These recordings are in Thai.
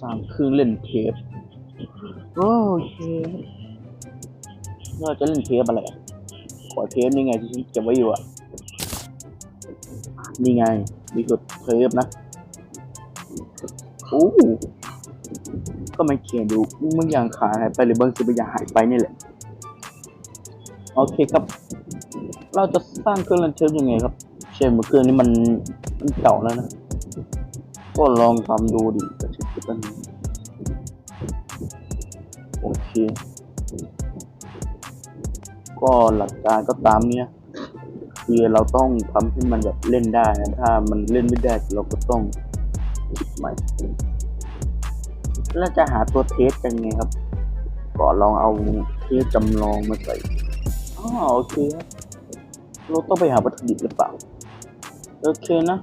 สร้างเครื่องเล่นเทปโอเคเราจะเล่นเทปอะไรอะขอเทปนี่ไงที่ฉันเก็บไว้อยู่อะนี่ไงนี่คือเทปนะ โอ้ก็ไม่เขียนดูมึงอย่างขาหายไปหรือบางสิ่งบางอย่างหายไปนี่แหละ โอเคครับ เราจะสร้างเครื่องเล่นเทปยังไงครับ เช่นเครื่องนี้มันมันเก่าแล้วนะ ก็ลองทำดูดิกระชิบกระ ตันโอเค ก็หลักการก็ตามเนี้ยคือเราต้องทำให้มันแบบเล่นได้นะถ้ามันเล่นไม่ได้เราก็ต้องใหม่แล้วจะหาตัวเทสยังไงครับ ก็ลองเอาเทสจำลองมาใส่อ๋อโอเคครับเราต้องไปหาวัตถุดิบหรือเปล่า โอเคนะ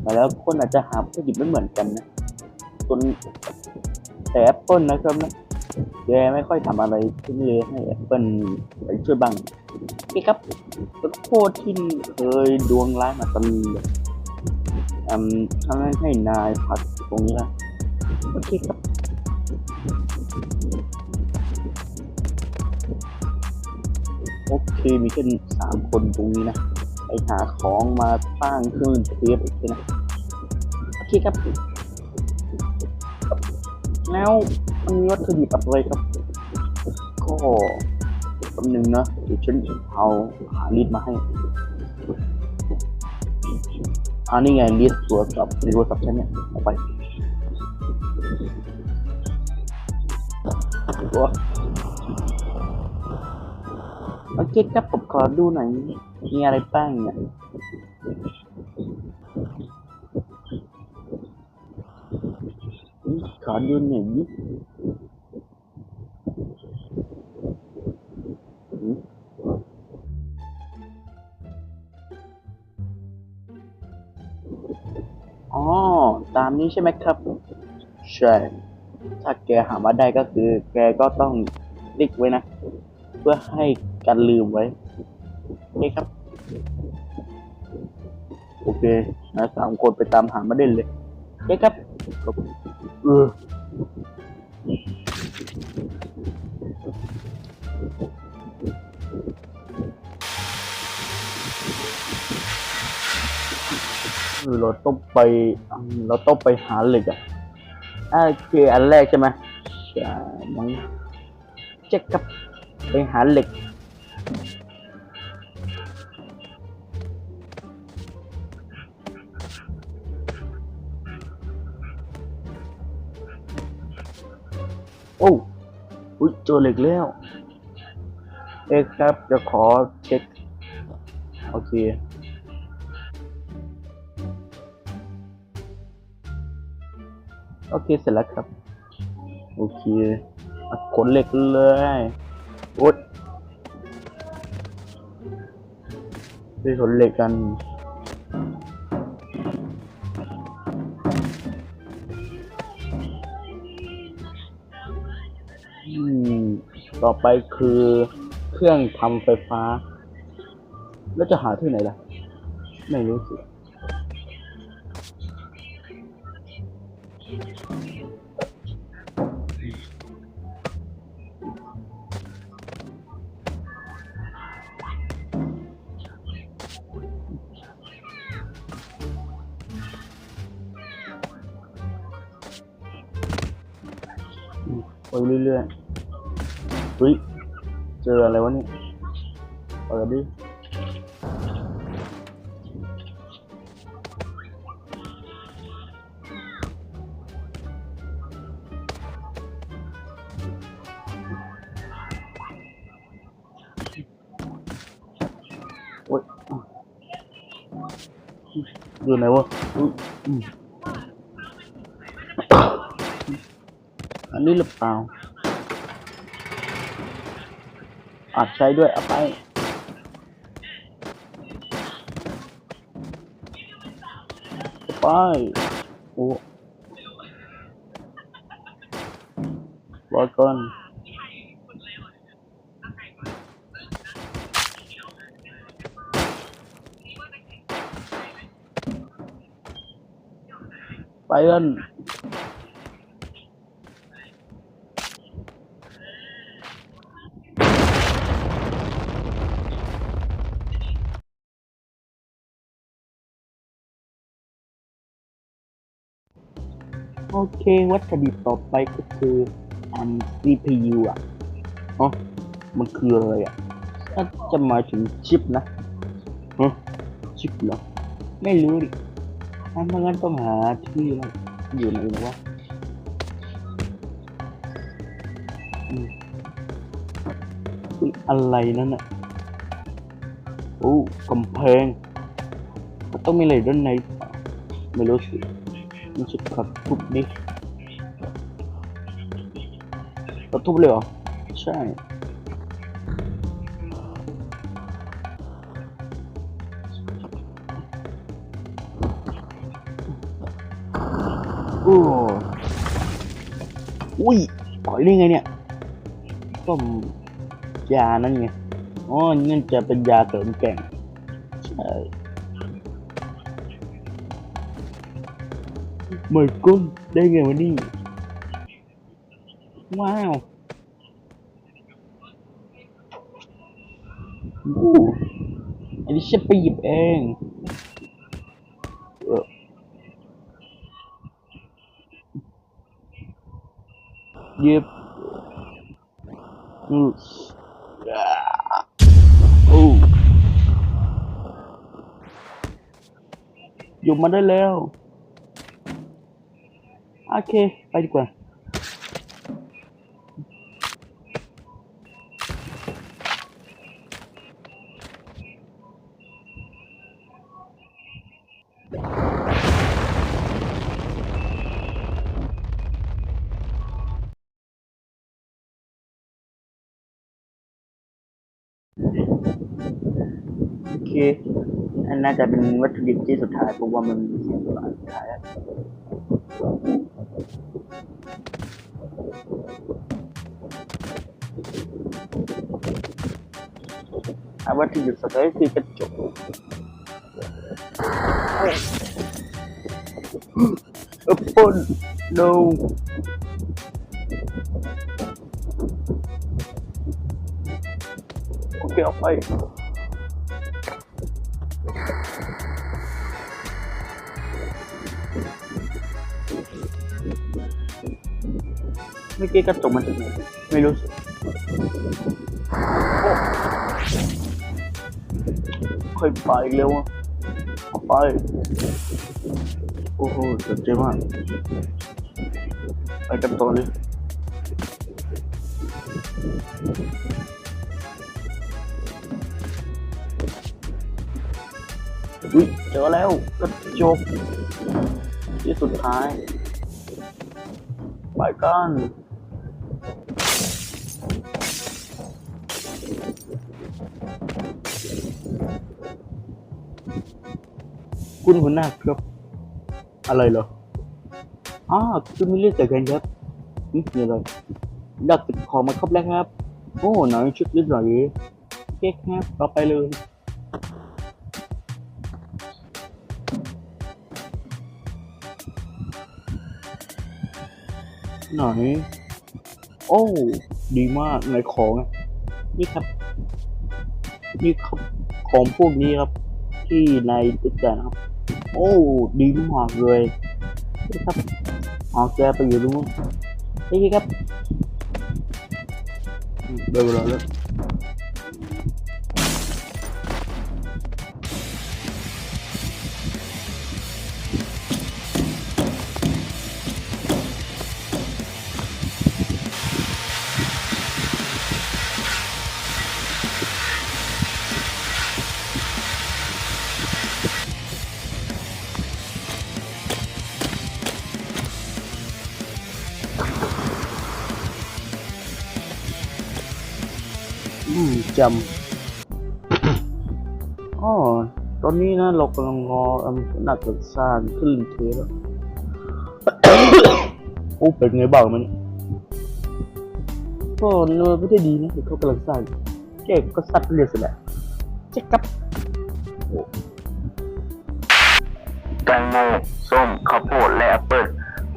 แต่แล้วคนอาจจะหาวัตถุดิบไม่เหมือนกันนะ ส่วนแต่แอปเปิลนะครับนะแกไม่ค่อยทำอะไรที่นี่เลยให้แอปเปิลไปช่วยบ้างโอเคครับแล้วโคตรที่เคยดวงร้ายมาตลอดอืมทำให้ให้นายพักตรงนี้ละโอเคครับโอเคมีแค่สามคนตรงนี้นะ ไปหาของมาสร้างเครื่องเทปโอเคนะ โอเคครับ แล้วมันมีวัตถุดิบอะไรครับ ก็แป๊บนึงนะเดี๋ยวฉันเอาหาลิสต์มาให้อันนี้ไงลิสต์ตัวกับในโทรศัพท์ฉันเนี่ยเอาไปตัวโอเคครับผมขอดูหน่อยมีอะไรบ้างเนี่ย ขอดูหน่อยนิอืมอ๋อ ตามนี้ใช่ไหมครับ ใช่ ถ้าแกหามาได้ก็คือ แกก็ต้องติ๊กไว้นะ เพื่อให้กันลืมไว้โอเคครับ โอเคนะสามคนไปตามหามาได้เลยโอเคครับ ออคือเราต้องไป เราต้องไปหาเหล็กอะอ่าโอเคอันแรกใช่ไหมใช่มั้งเจ๊กครับไปหาเหล็ก โอ้อุ้ยเจอเหล็กแล้ว เอ๊ะครับจะขอเช็ค โอเคโอเคเสร็จแล้วครับ โอเคขนเหล็กเลยอุดไปขนเหล็กกัน ต่อไปคือเครื่องทำไฟฟ้า แล้วจะหาที่ไหนล่ะ ไม่รู้สิไปเรื่อยๆ เฮ้ย เจออะไรวะนี่เปิดดิโอ๊ยอยู่ไหนวะอืออันนี้หรือเปล่า อาจใช้ด้วยเอาไปไปโอ้รอก่อนไปกัน เค วัตถุดิบต่อไปก็คืออัน CPU อะอ๋อมันคืออะไรอะน่าจะหมายถึงชิปนะฮะชิปเหรอ ไม่รู้ดิถ้างั้นต้องหาที่แล้วอยู่ไหนนะวะอืมอุ๊ยอะไรนั่นอะโอ้กำแพงมันต้องมีอะไรด้านในไม่รู้สิ มันจะขัดทุบดิเราทุบเลยเหรอ ใช่โอ้อุ้ยปล่อยได้ไงเนี่ยต้มยานั่นไง อ๋อนั่นจะเป็นยาเสริมแก่ง ไม่กุ้นได้ไงวะนี่ว้าวอู้อันนี้ฉั นไปหยิ นน่าจะเป็นวัตถุดิบที่สุดท้ายเพราะว่ามันมีเสียงตัวอันสุดท้ายอะอาวัตถุดิบสุดท้ายคือกระจกแอปเปิ้ล no โอเคเอาไป เมื่อกี้กระจกมันถึงไหนไม่รู้สิค่อยไปอีกเร็วอะไป โอ้โหเจ็บจมากไปกันต่อเลยอุ้ยเจอแล้วกระจกที่สุดท้าย ไปกัน คุณหัวหน้าครับ อะไรเหรออ่าคือมีเรื่องเกิดขึ้นครับนี่คืออะไรดักติดของมาครบแล้วครับ โอ้หน่อยชุดนิดหน่อยโอเคครับต่อไปเลยไหนโอ้ ดีมากในของอะนี่ครับ นี่ครับ ของพวกนี้ครับ ที่ในตึกแกนะครับ โอ้ดีมากเลยนี่ครับเอาแก จำอ๋อตอนนี้นะเรากำลังรออำนาจจัดสร้างขึ้นเทแล้วโอ้เป็นไงบ้างมันยก็เนื้อไม่ได้ดีนะเดี๋ยวเขากำลังสร้างแกก็ซัดเรียบเสร็จแล้วเจ๊กับแตงโมส้มข้าวโพดและแอปเปิ้ล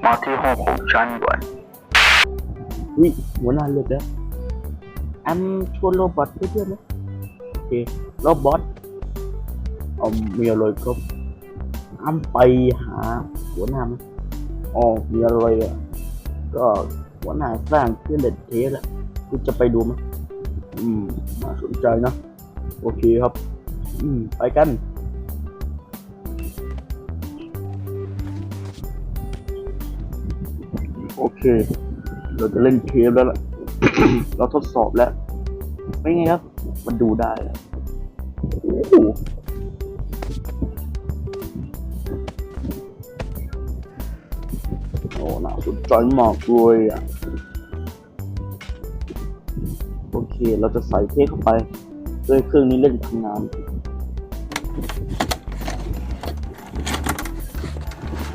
มาที่ห้องของฉันด่วนวิหัวหน้าเลือกแล้ว แอมชวนโรบอทไปด้วยนะโอเคโรบอทเอามีอะไรครับแอมไปหาหัวหน้าไหมอ๋อมีอะไรอะก็หัวหน้าสร้างเพื่อเด็ดเทสอะคุณจะไปดูไหมอืมน่าสนใจนะโอเคครับ อืม ไปกันโอเค เราจะเล่นเทปแล้วล่ะ เราทดสอบแล้วไม่ไงครับ มันดูได้แล้วโอ้โหน่าสนใจมากเลยอะ โอเค เราจะใส่เทเข้าไปเพื่อให้เครื่องนี้เล่นทำงาน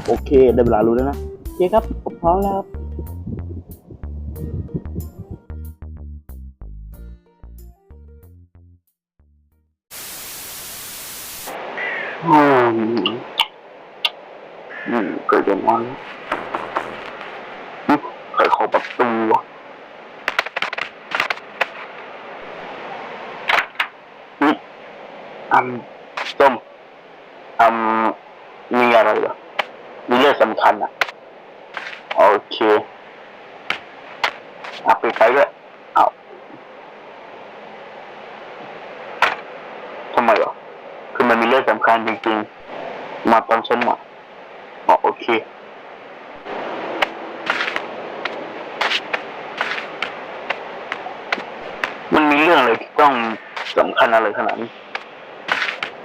โอเค ได้เวลารู้แล้วนะ โอเคครับผมพร้อมแล้วครับ อืมอืมเกิดอย่างนั้นอืมใครเข้าประตูวะอืมอันส้มอันมีอะไรเหรอมีเรื่องสำคัญอะ โอเคเอาไปไกลด้วยเอาทำไมเหรอ คือมันมีเรื่องสำคัญจริงๆ มาตอนฉันมาอ๋อโอเคมันมีเรื่องอะไรที่ต้องสำคัญอะไรขนาดนี้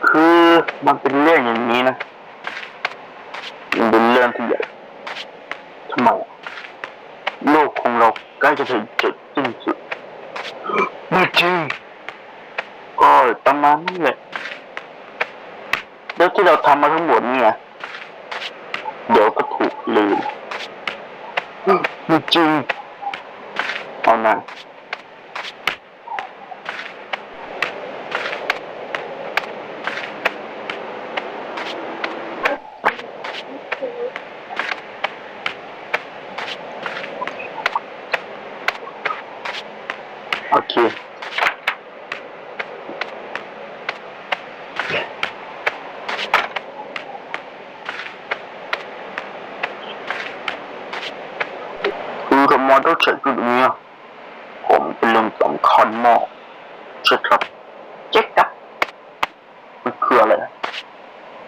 คือมันเป็นเรื่องอย่างนี้นะมันเป็นเรื่องที่ใหญ่ทำไมโลกของเราใกล้จะถึงจุดสิ้นสุดไม่จริงก็ประมาณนั้นแหละ แล้วที่เราทำมาทั้งหมดเนี่ย เดี๋ยวก็ถูกลืมไม่จริงเอานะโอเค คือกับมอเตอร์เช็คจุดนี้อะผมเป็นเรื่องสำคัญมากเช็คครับเช็คครับ มันคืออะไร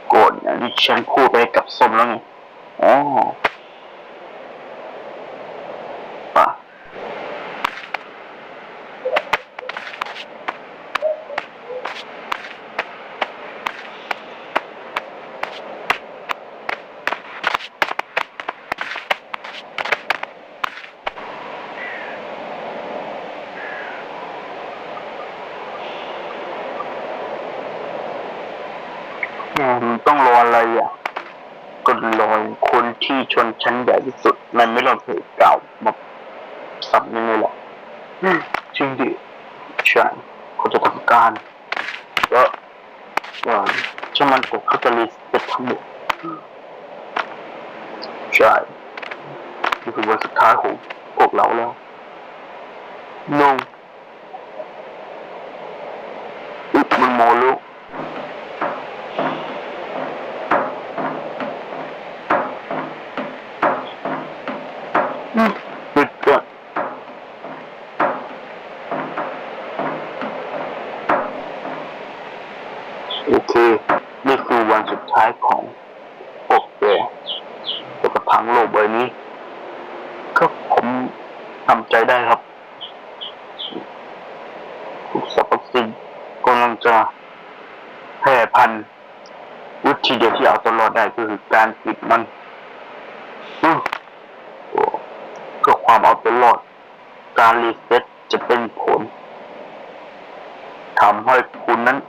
โกรธอย่างที่ ฉันพูดไปกับส้มแล้วไงอ๋อป่ะอืมต้องรออะไรอะ ก็รอคนที่ชนชั้นใหญ่ที่สุดใน ไม่ลองเหตุเก่ามาสับยังไงหรอจริงดิใช่เขาจะทำการแล้วว่าช่างมันตกเขาจะรีเซ็ตทั้งหมดใช่นี่คือวันสุดท้ายของพวกเราแล้วนงอุ๊ยมันโมลูก ปิดก่อน โอเค นี่คือวันสุดท้ายของพวกแกจะกระพังโลกใบนี้ก็ผมทำใจได้ครับทุกสรรพสิ่งกำลังจะแพร่พันธุ์วิธีเดียวที่เอาตัวรอดได้ก็คือการปิดมันอืม เพื่อความเอาตัวรอด การรีเซ็ตจะเป็นผลทำให้คุณนั้น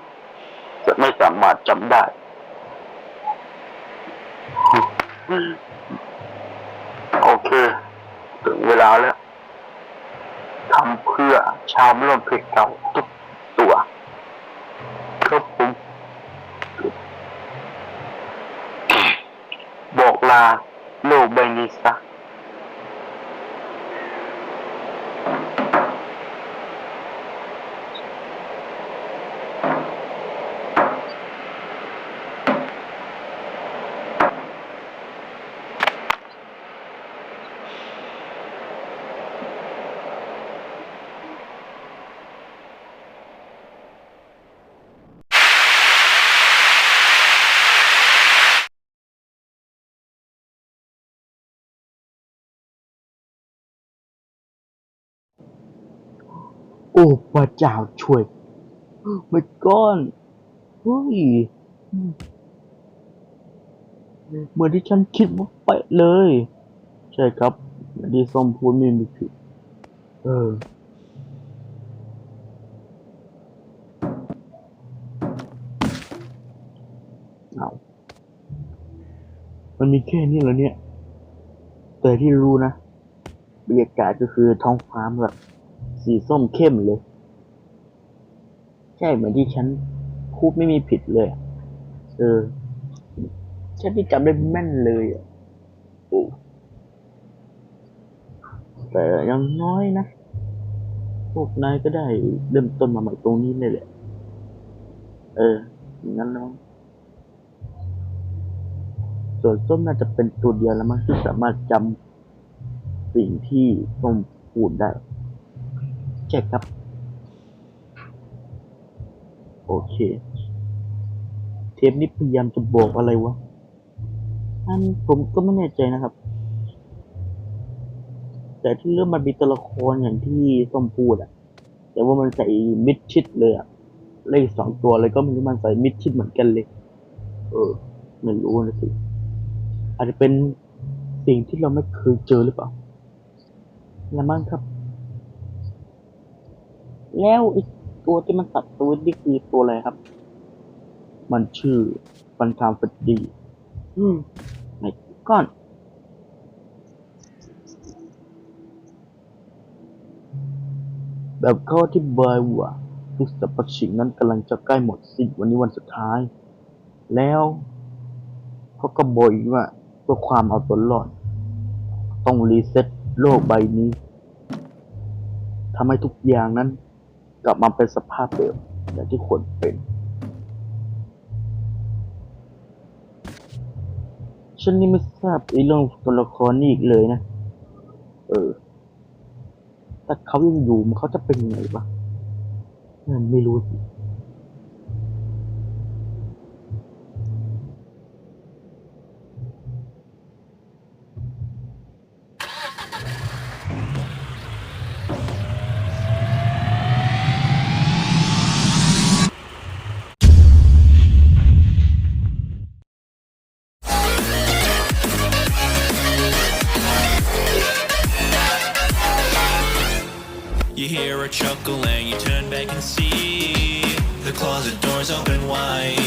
จะไม่สามารถจำได้ โอเค ถึงเว ลาแล้วทำเพื่อชาวมร่วมเพจเก่าทุกตัวครับผมบอกลาโลกใบนี้ซะ โอ้พระเจ้าช่วยไม่ก้อนเฮ้ยเหมือนที่ฉันคิดว่าไปเลย ใช่ครับเมื่อดีส้มพูดไม่มีผิดเออเอามันมีแค่นี้เหรอเนี่ย แต่ที่รู้นะบรรยากาศก็คือท้องฟ้าแบบสีส้มเข้มเลย ใช่เหมือนที่ฉันพูดไม่มีผิดเลยเออฉันที่จำได้แม่นเลยอะโอ้แต่ยังน้อยนะ พวกนายก็ได้เริ่มต้นมาใหม่ตรงนี้เลยแหละ เอองั้นแล้วมั้งส่วนส้มน่าจะเป็นตัวเดียวแล้วมั้งที่สามารถจำสิ่งที่ส้มพูดได้ใช่ครับ โอเค เทปนี้พยายามจะบอกอะไรวะ อันผมก็ไม่แน่ใจนะครับ แต่ที่เรื่องมันมีตัวละครอย่างที่ส้มพูดอะแต่ว่ามันใส่มิดชิดเลยอะเลขสองตัวเลยก็ไม่รู้มันใส่มิดชิดเหมือนกันเลย เออไม่รู้นะสิอาจจะเป็นสิ่งที่เราไม่เคยเจอหรือเปล่าแล้วมั้งครับ แล้วอีก ตัวที่มันตัดตัวนี่คือตัวอะไรครับ มันชื่อฟันทามฟดดี อืมไหนก่อนแบบเขาอธิบายว่าทุกสรรพสิ่งนั้นกำลังจะใกล้หมดสิ้นวันนี้วันสุดท้าย แล้วเขาก็บอกอีกว่าเพื่อความเอาตัวรอด ต้องรีเซ็ตโลกใบนี้ทำให้ทุกอย่างนั้น กลับมาเป็นสภาพเดิมอย่างที่ควรเป็น ฉันนี่ไม่ทราบไอ้เรื่องตัวละครนี่อีกเลยนะ เออ แต่เขายังอยู่มันเขาจะเป็นยังไงวะนั่นไม่รู้สิ doors open wide.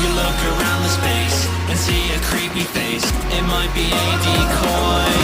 You look around the space and see a creepy face. It might be a decoy.